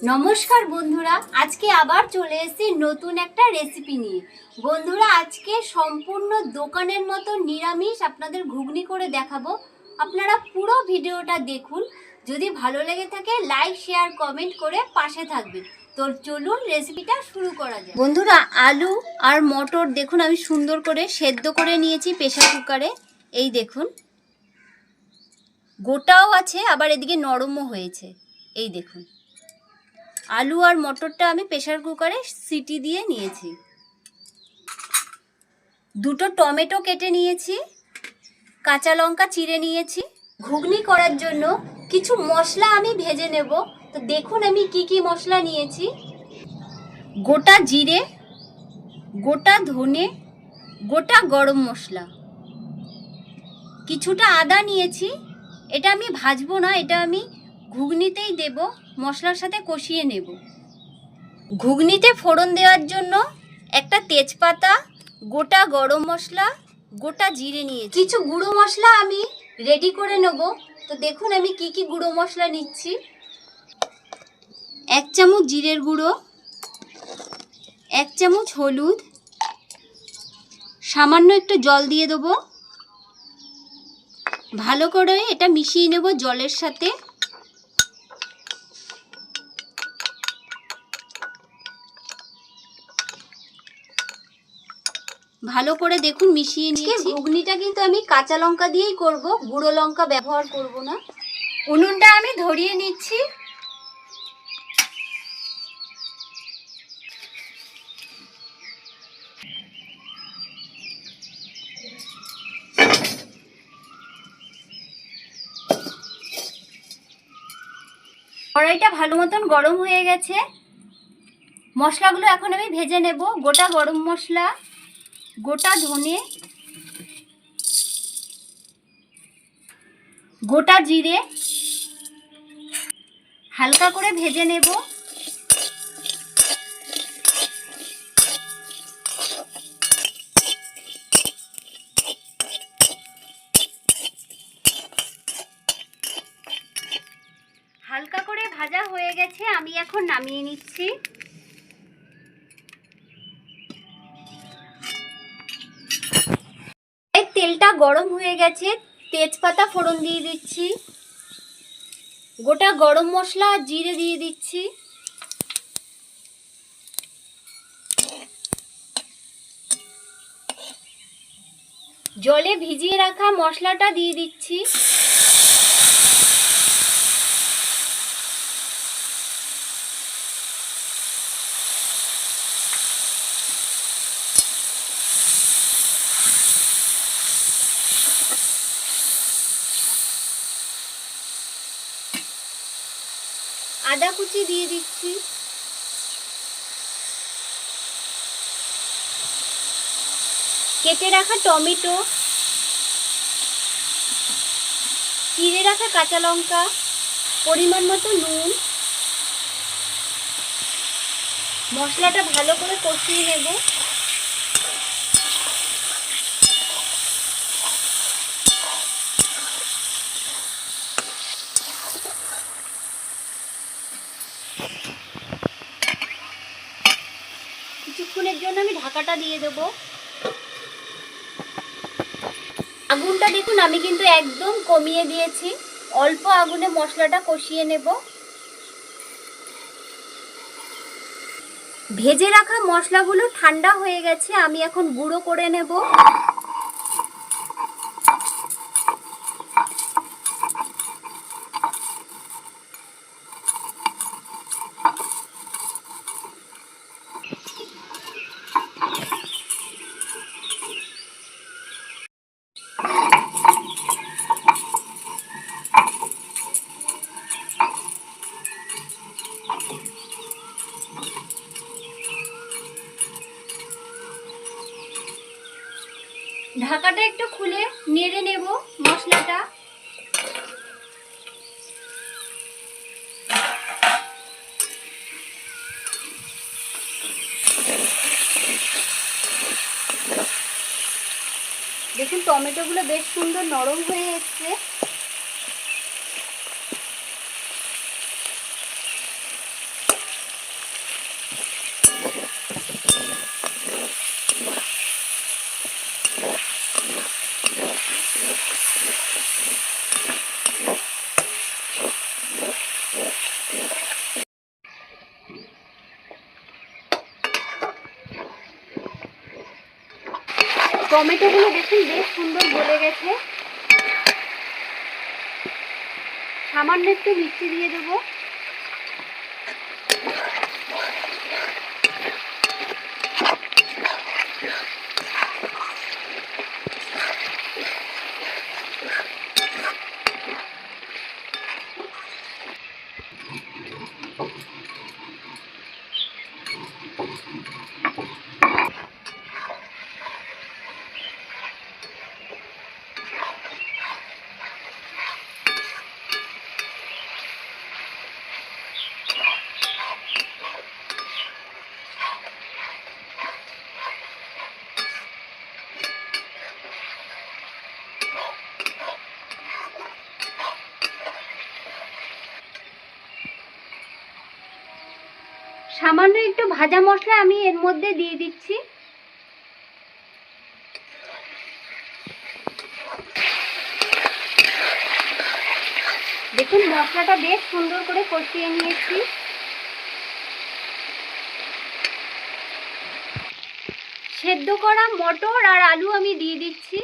নমস্কার বন্ধুরা, আজকে আবার চলে এসেছি নতুন একটা রেসিপি নিয়ে। বন্ধুরা, আজকে সম্পূর্ণ দোকানের মতো নিরামিষ আপনাদের ঘুগনি করে দেখাবো। আপনারা পুরো ভিডিওটা দেখুন। যদি ভালো লেগে থাকে লাইক শেয়ার কমেন্ট করে পাশে থাকবেন। তো চলুন রেসিপিটা শুরু করা যায় বন্ধুরা, আলু আর মটর দেখুন, আমি সুন্দর করে সেদ্ধ করে নিয়েছি প্রেশার কুকারে এই দেখুন। গোটাও আছে, আবার এদিকে নরমও হয়েছে। এই দেখুন। আলু আর মটরটা আমি প্রেশার কুকারে সিটি দিয়ে নিয়েছি। দুটো টমেটো কেটে নিয়েছি, কাঁচা লঙ্কা চিড়ে নিয়েছি। ঘুগনি করার জন্য কিছু মশলা আমি ভেজে নেব। তো দেখুন আমি কি কি মশলা নিয়েছি। গোটা জিরে, গোটা ধনে, গোটা গরম মশলা। কিছুটা আদা নিয়েছি। এটা আমি ভাজবো না, এটা আমি ঘুগনিতেই দেব মশলার সাথে কষিয়ে নেব। ঘুগনিতে ফোড়ন দেওয়ার জন্য একটা তেজপাতা গোটা গরম মশলা গোটা জিরে নিয়ে কিছু গুঁড়ো মশলা আমি রেডি করে নেব। তো দেখুন আমি কি কি গুঁড়ো মশলা নিচ্ছি। এক চামচ জিরের গুঁড়ো এক চামচ হলুদ সামান্য একটু জল দিয়ে দেবো। ভালো করে এটা মিশিয়ে নেব জলের সাথে। ভালো করে দেখুন মিশিয়ে নিয়েছি। ঘুগনিটা কিন্তু আমি কাঁচা লঙ্কা দিয়েই করব গুঁড়ো লঙ্কা ব্যবহার করব না। উনুনটা আমি ধরিয়ে নিচ্ছি। কড়াইটা ভালো মতন গরম হয়ে গেছে। মশলাগুলো এখন আমি ভেজে নেব গোটা গরম মশলা। গোটা ধনে, গোটা জিরে হালকা করে ভেজে নেব। হালকা করে ভাজা হয়ে গেছে, আমি এখন নামিয়ে নিচ্ছি। গরম হয়ে গেছে, তেজপাতা ফোড়ন দিয়ে দিচ্ছি। গোটা গরম মশলা জিরে দিয়ে দিচ্ছি। জলে ভিজিয়ে রাখা মশলাটা দিয়ে দিচ্ছি। আদা কুচি দিয়ে দিচ্ছি। কেটে রাখা টমেটো। চিড়ে রাখা কাঁচা লঙ্কা। পরিমাণ মতো নুন। মশলাটা ভালো করে কষিয়ে নেব কিছুক্ষণের জন্য আমি ঢাকাটা দিয়ে দেবো। আগুনটা দেখুন, আমি কিন্তু একদম কমিয়ে দিয়েছি। অল্প আগুনে মশলাটা কষিয়ে নেব। ভেজে রাখা মশলাগুলো ঠান্ডা হয়ে গেছে, আমি এখন গুঁড়ো করে নেব। ঢাকাটা একটু খুলে নেড়ে নেব মশলাটা। দেখুন টমেটোগুলো বেশ সুন্দর নরম হয়ে এসছে। টমেটোগুলো দেখুন বেশ সুন্দর গলে গেছে। সামান্য একটু মিষ্টি দিয়ে দেবো। সামান্য একটু ভাজা মশলা আমি এর মধ্যে দিয়ে দিচ্ছি। দেখুন, মশলাটা বেশ সুন্দর করে কষিয়ে নিয়েছি। সেদ্ধ করা মটর আর আলু আমি দিয়ে দিচ্ছি।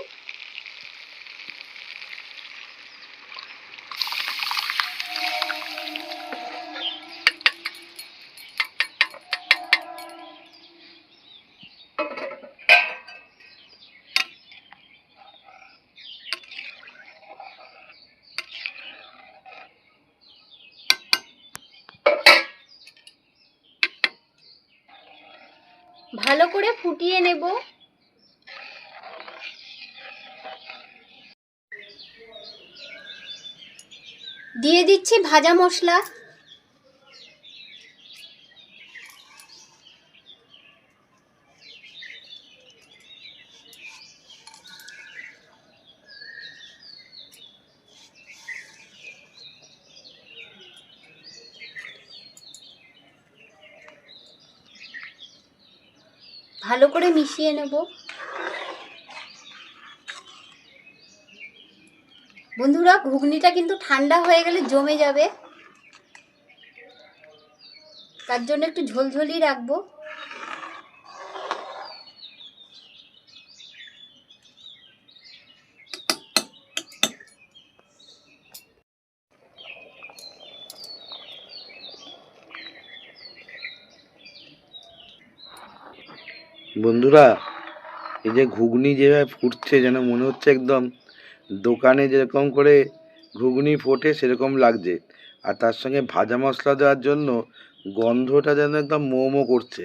ভালো করে ফুটিয়ে নেব। দিয়ে দিচ্ছি ভাজা মশলা। ভালো করে মিশিয়ে নেব। বন্ধুরা, ঘুগনিটা কিন্তু ঠান্ডা হয়ে গেলে জমে যাবে। তার জন্য একটু ঝোলঝলি রাখব। বন্ধুরা এই যে ঘুগনি যেভাবে ফুটছে যেন মনে হচ্ছে একদম দোকানে যেরকম করে ঘুগনি ফোটে সেরকম লাগছে। আর তার সঙ্গে ভাজা মশলা দেওয়ার জন্য গন্ধটা যেন একদম মো মো করছে।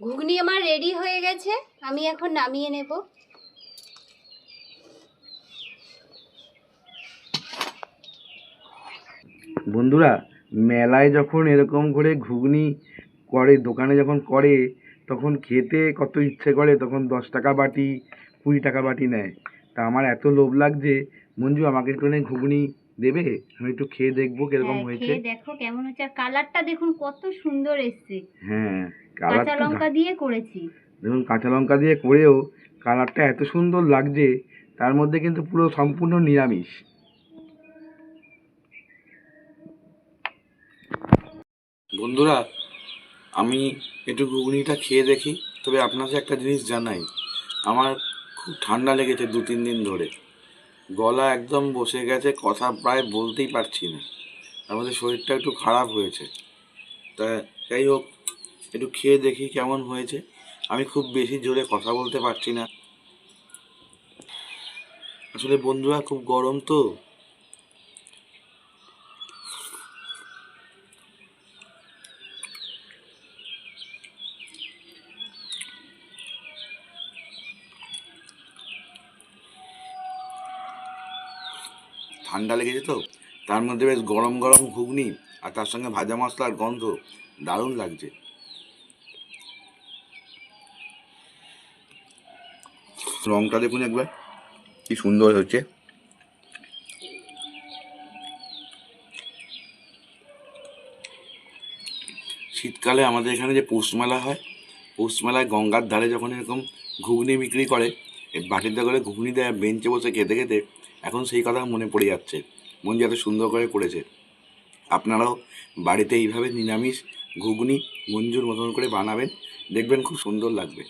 ঘুগনি আমার রেডি হয়ে গেছে আমি এখন নামিয়ে নেব। বন্ধুরা মেলায় যখন এরকম করে ঘুগনি করে দোকানে যখন করে তখন খেতে কত ইচ্ছে করে তখন দশ টাকা বাটি কুড়ি টাকা বাটি নেয়। তা আমার এত লোভ লাগছে। মঞ্জু আমাকে একটুখানি ঘুগনি দেবে? আমি একটু খেয়ে দেখব কীরকম হ্যাঁ, হয়েছে। দেখো কেমন হচ্ছে। আর কালারটা দেখুন কত সুন্দর এসছে। হ্যাঁ কাঁচা লঙ্কা দিয়ে করেছি। দেখুন কাঁচা লঙ্কা দিয়ে করেও কালারটা এত সুন্দর লাগছে। তার মধ্যে কিন্তু পুরো সম্পূর্ণ নিরামিষ। বন্ধুরা, আমি একটু ঘুগনিটা খেয়ে দেখি, তবে আপনাকে একটা জিনিস জানাই। আমার খুব ঠান্ডা লেগেছে দু তিন দিন ধরে। গলা একদম বসে গেছে, কথা প্রায় বলতেই পারছি না। আমাদের শরীরটা একটু খারাপ হয়েছে। তা যাই হোক, একটু খেয়ে দেখি কেমন হয়েছে। আমি খুব বেশি জোরে কথা বলতে পারছি না। আসলে বন্ধুরা, খুব গরম তো। ঠান্ডা লেগেছে তো, তার মধ্যে বেশ গরম গরম ঘুগনি আর তার সঙ্গে ভাজা মশলার গন্ধ দারুণ লাগছে। রংটা দেখুন একবার, কি সুন্দর হচ্ছে শীতকালে আমাদের এখানে যে পৌষ মেলা হয়, পৌষ মেলায় গঙ্গার ধারে যখন এরকম ঘুগনি বিক্রি করে বাটিতে করে ঘুগনি দেয় বেঞ্চে বসে খেতে খেতে এখন সেই কথা মনে পড়ে যাচ্ছে। মন যাতে সুন্দর করে করেছে। আপনারাও বাড়িতে এইভাবে নিরামিষ, ঘুগনি, মঞ্জুর মতন করে বানাবেন, দেখবেন খুব সুন্দর লাগবে।